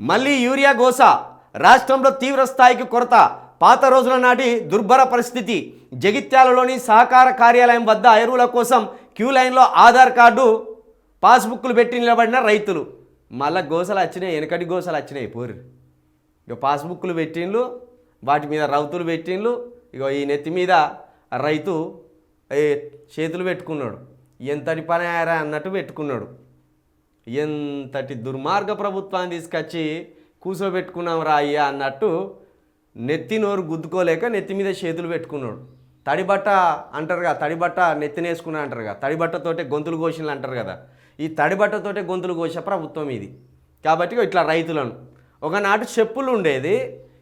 మళ్ళీ యూరియా గోస. రాష్ట్రంలో తీవ్ర స్థాయికి కొరత. పాత రోజుల నాటి దుర్భర పరిస్థితి. జగిత్యాలలోని సహకార కార్యాలయం వద్ద ఎరువుల కోసం క్యూ లైన్లో ఆధార్ కార్డు పాస్బుక్లు పెట్టి నిలబడిన రైతులు. మళ్ళా గోసలు వచ్చినాయి వెనకటి గోసలు వచ్చినాయి పోరు ఇక పాస్బుక్లు పెట్టిండ్లు వాటి మీద రౌతులు పెట్టిండ్లు. ఇక ఈ నెత్తి మీద రైతు చేతులు పెట్టుకున్నాడు. ఎంతటి పని ఆరా అన్నట్టు పెట్టుకున్నాడు. ఎంతటి దుర్మార్గ ప్రభుత్వాన్ని తీసుకొచ్చి కూర్చోబెట్టుకున్నాం రా అయ్యా అన్నట్టు నెత్తి నోరు గుద్దుకోలేక నెత్తి మీద చేతులు పెట్టుకున్నాడు. తడిబట్ట అంటారుగా తడిబట్ట నెత్తినేసుకున్నా అంటారుగా తడిబట్టతోటే గొంతులు కోసినలు అంటారు కదా. ఈ తడిబట్టతోటే గొంతులు కోసే ప్రభుత్వం ఇది. కాబట్టి ఇట్లా రైతులను ఒకనాటి చెప్పులు ఉండేది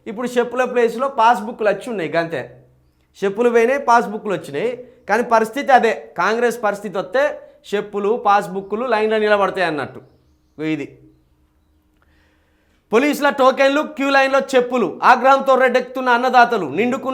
ఇప్పుడు చెప్పుల ప్లేస్లో పాస్బుక్లు వచ్చి ఉన్నాయి గంతే. చెప్పులు పోయినాయి పాస్బుక్లు వచ్చినాయి కానీ పరిస్థితి అదే. కాంగ్రెస్ పరిస్థితి వస్తే చెప్పులు పాస్బుక్లు లైన్లో నిలబడతాయి అన్నట్టు. ఇది. పోలీసుల టోకెన్లు క్యూ లైన్లో చెప్పులు. ఆగ్రహంతో రెడ్డెక్కుతున్న అన్నదాతలు నిండుకు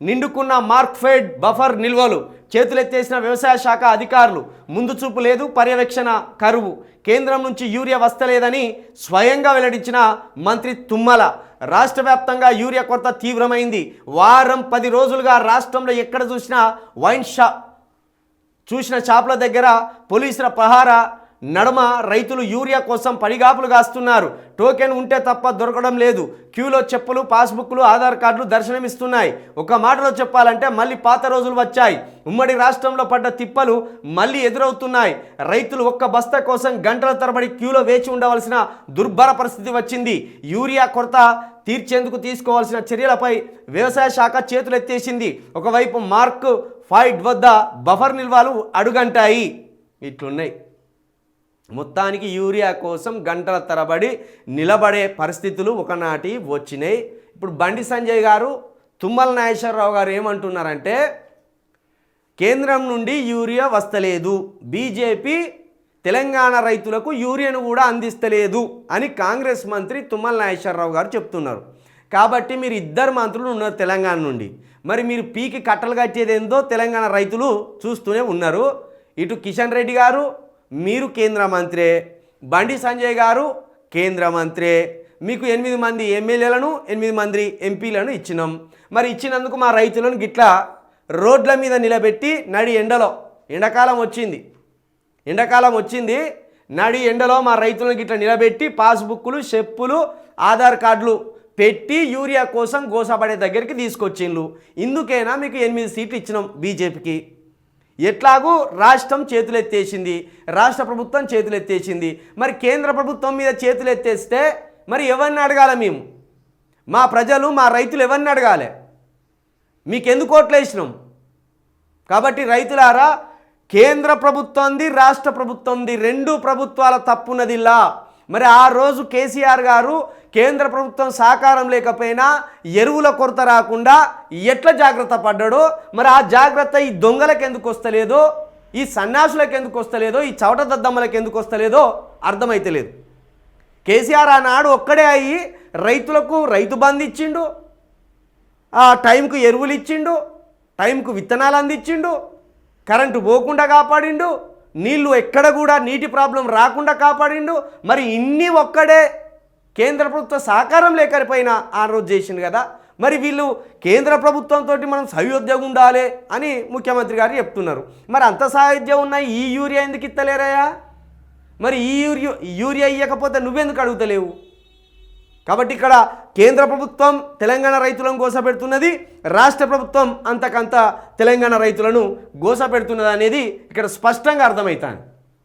నిండుకున్న మార్క్ఫెడ్ బఫర్ నిల్వలు చేతులెత్తేసిన వ్యవసాయ శాఖ అధికారులు. ముందు చూపు లేదు పర్యవేక్షణ కరువు. కేంద్రం నుంచి యూరియా వస్తలేదని స్వయంగా వెల్లడించిన మంత్రి తుమ్మల. రాష్ట్ర వ్యాప్తంగా యూరియా కొరత తీవ్రమైంది. వారం పది రోజులుగా రాష్ట్రంలో ఎక్కడ చూసినా వైన్ షాప్ చూసిన షాపుల దగ్గర పోలీసుల ప్రహార నడమ రైతులు యూరియా కోసం పడిగాపులు కాస్తున్నారు. టోకెన్ ఉంటే తప్ప దొరకడం లేదు. క్యూలో చెప్పులు పాస్బుక్లు ఆధార్ కార్డులు దర్శనమిస్తున్నాయి. ఒక మాటలో చెప్పాలంటే మళ్ళీ పాత రోజులు వచ్చాయి. ఉమ్మడి రాష్ట్రంలో పడ్డ తిప్పలు మళ్ళీ ఎదురవుతున్నాయి. రైతులు ఒక్క బస్తా కోసం గంటల తరబడి క్యూలో వేచి ఉండవలసిన దుర్భర పరిస్థితి వచ్చింది. యూరియా కొరత తీర్చేందుకు తీసుకోవాల్సిన చర్యలపై వ్యవసాయ శాఖ చేతులెత్తేసింది. ఒకవైపు మార్క్ ఫైట్ వద్ద బఫర్ నిల్వలు అడుగంటాయి. ఇట్లున్నాయి. మొత్తానికి యూరియా కోసం గంటల తరబడి నిలబడే పరిస్థితులు ఒకనాటి వచ్చినాయి. ఇప్పుడు బండి సంజయ్ గారు తుమ్మల నాగేశ్వరరావు గారు ఏమంటున్నారంటే కేంద్రం నుండి యూరియా వస్తలేదు. బీజేపీ తెలంగాణ రైతులకు యూరియాను కూడా అందిస్తలేదు అని కాంగ్రెస్ మంత్రి తుమ్మల నాగేశ్వరరావు గారు చెప్తున్నారు. కాబట్టి మీరు ఇద్దరు మంత్రులు ఉన్నారు తెలంగాణ నుండి. మరి మీరు పీకి కట్టలు కట్టేది ఏందో తెలంగాణ రైతులు చూస్తూనే ఉన్నారు. ఇటు కిషన్ రెడ్డి గారు మీరు కేంద్ర మంత్రే. బండి సంజయ్ గారు కేంద్ర మంత్రే. మీకు ఎనిమిది మంది ఎమ్మెల్యేలను ఎనిమిది మంది ఎంపీలను ఇచ్చినాం. మరి ఇచ్చినందుకు మా రైతులను గిట్లా రోడ్ల మీద నిలబెట్టి నడి ఎండలో ఎండాకాలం వచ్చింది. ఎండాకాలం వచ్చింది నడి ఎండలో మా రైతులను గిట్ల నిలబెట్టి పాస్బుక్లు చెప్పులు ఆధార్ కార్డులు పెట్టి యూరియా కోసం గోసాబడే దగ్గరికి తీసుకొచ్చిండ్రు ఇందుకైనా మీకు ఎనిమిది సీట్లు ఇచ్చినాం బీజేపీకి. ఎట్లాగూ రాష్ట్రం చేతులెత్తేసింది. రాష్ట్ర ప్రభుత్వం చేతులెత్తేసింది. మరి కేంద్ర ప్రభుత్వం మీద చేతులెత్తేస్తే మరి ఎవరిని అడగాల మేము? మా ప్రజలు మా రైతులు ఎవరిని అడగాలి? మీకెందుకు ఓట్లు వేసినాం కాబట్టి రైతులారా కేంద్ర ప్రభుత్వంది రాష్ట్ర ప్రభుత్వంది రెండు ప్రభుత్వాల తప్పున్నదిలా మరి ఆ రోజు కేసీఆర్ గారు కేంద్ర ప్రభుత్వం సహకారం లేకపోయినా ఎరువుల కొరత రాకుండా ఎట్లా జాగ్రత్త పడ్డాడో మరి ఆ జాగ్రత్త ఈ దొంగలకు ఎందుకు వస్తలేదో ఈ సన్యాసులకు ఎందుకు వస్తలేదో ఈ చవట దద్దమ్మలకు ఎందుకు వస్తలేదో అర్థమైతలేదు కేసీఆర్ ఆనాడు ఒక్కడే అయ్యి రైతులకు రైతు బంద్ ఇచ్చిండు ఆ టైంకు ఎరువులు ఇచ్చిండు టైంకు విత్తనాలు అందించిండు కరెంటు పోకుండా కాపాడిండు నీళ్ళు ఎక్కడ కూడా నీటి ప్రాబ్లం రాకుండా కాపాడిండు. మరి ఇన్ని ఒక్కడే కేంద్ర ప్రభుత్వ సహకారం లేకపోయినా ఆ రోజు చేసిండు కదా. మరి వీళ్ళు కేంద్ర ప్రభుత్వంతో మనం సహయోద్యోగం ఉండాలి అని ముఖ్యమంత్రి గారు చెప్తున్నారు. మరి అంత సాహిత్యం ఉన్న ఈ యూరియా ఎందుకు ఇత్తలేరయ్యా మరి ఈ యూరియా యూరియా ఇవ్వకపోతే నువ్వెందుకు అడుగుతలేవు? కాబట్టి ఇక్కడ కేంద్ర ప్రభుత్వం తెలంగాణ రైతులను గోసపెడుతున్నది రాష్ట్ర ప్రభుత్వం అంతకంత తెలంగాణ రైతులను గోసపెడుతున్నది అనేది ఇక్కడ స్పష్టంగా అర్థమవుతాను